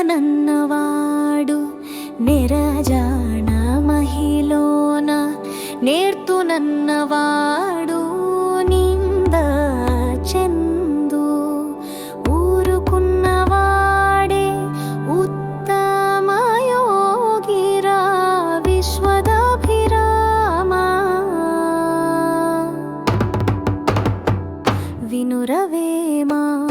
నేర్పనన్నవాడు నిరజాన మహిళన? నేర్తునన్నవాడు నింద చెందు. ఊరుకున్నవాడే ఉత్తమయోగిరా విశ్వదాభిరామా. వినురవేమా?